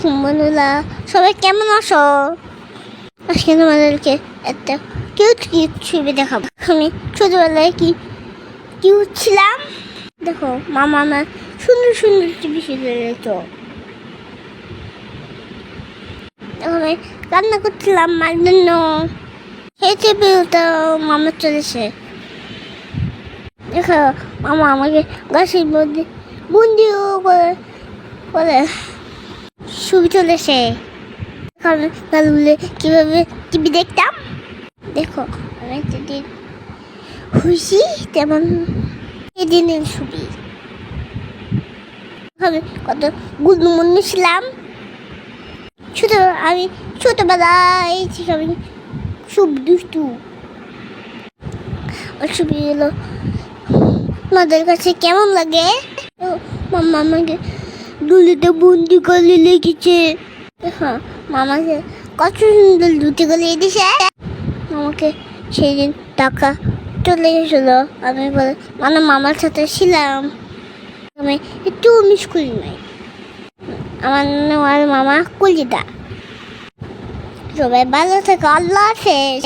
আলাইকুম বন্ধুরা, সবাই কেমন আছো? আজকে তোমাদেরকে একটা কিউট কিউট ছবি দেখাবো। আমি ছোটবেলায় কি কিউট ছিলাম? দেখো, মামা আমার সুন্দর সুন্দর টিভি সিরিয়াল তো আমি রান্না করছিলাম মার জন্য। সেই টেবিলটা মামা চলেছে দেখো, মামা আমাকে গাছের মধ্যে বন্দিও করে করে ছবি চলেছে কারণ কালগুলো কীভাবে টিভি দেখতাম? দেখো আমি খুশি তেমন সেদিনের ছবি। কত গুলমুন্নু ছিলাম। ছোট, আমি ছোটবেলায় আমি খুব দুষ্টু। ছবি ছবিগুলো মাদের কাছে কেমন লাগে? মাম্মা আমাকে দুলিতে বন্দি করে লিখেছে মামাকে কত সুন্দর দুটি করে দিছে আমাকে সেদিন টাকা চলে গেছিল আমি বলে মানে মামার সাথে ছিলাম। আমি একটু মিস করি নাই। আমার নাম আর মামা কলিদা। সবাই ভালো থাকে, আল্লাহ হাফেজ।